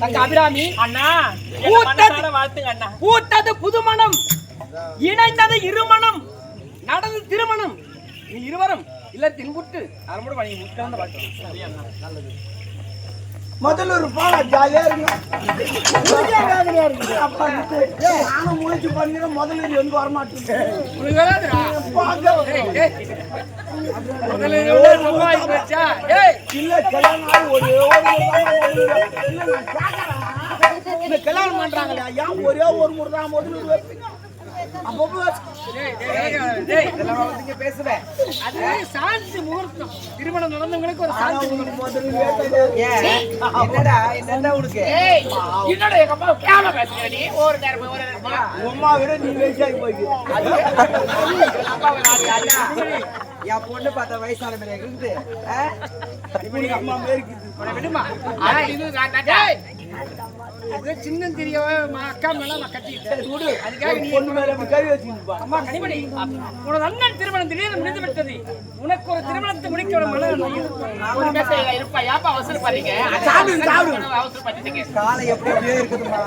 தங்க அபிராமி. அண்ணா பூத்தது. பூத்தது புதுமணம் இணைந்தது இருமணம் நடந்து திருமணம் நீ இருவரும் இல்ல தின்புட்டு அரைமுறை வழி முட்டாந்த பாட்டு முதல்ல ஒரு பாடா ஜாலியா இருக்கும் நானும் முயற்சி பண்ணிக்கிறேன் முதல்ல இது போச்சா? ஏய், இல்ல கல்யாணம் ஆகி ஒரே இந்த கல்யாணம் பண்றாங்களே ஏன் ஒரே ஒரு முறை தான் முதல்ல வைப்பீங்க? திருமணம் நடந்தவங்களுக்கு ஒரு சாந்தி என்னடா உனக்கு? ஏய், என்னடா எங்க அம்மா கேவலம் பேசுற நீ? ஒரு நேரம் ஒரு நேரம் உங்க அம்மா விட நீ போய்க்கு ஐயா. என் பொண்ணு பார்த்த வயசான இருக்குது. ஆ? இவனுக்கு அம்மா இது சின்ன தெரிய அக்கா மேல விடு. அதுக்காக நீ பொண்ணு மேல இப்படி கை வச்சுக்கிட்டு அம்மா கனிமணி உனது அண்ணன் திருமணம் திடீர்னு முடிந்து விட்டது. உனக்கு ஒரு திருமணத்தை முடிக்க ஒரு மன இருப்பா. ஏப்பா அவசரப்படுறீங்க? சாப்பிடு, சாப்பிடு. அவசரப்பட்டுட்டீங்க. காலை எப்படி அப்படியே இருக்குதுமா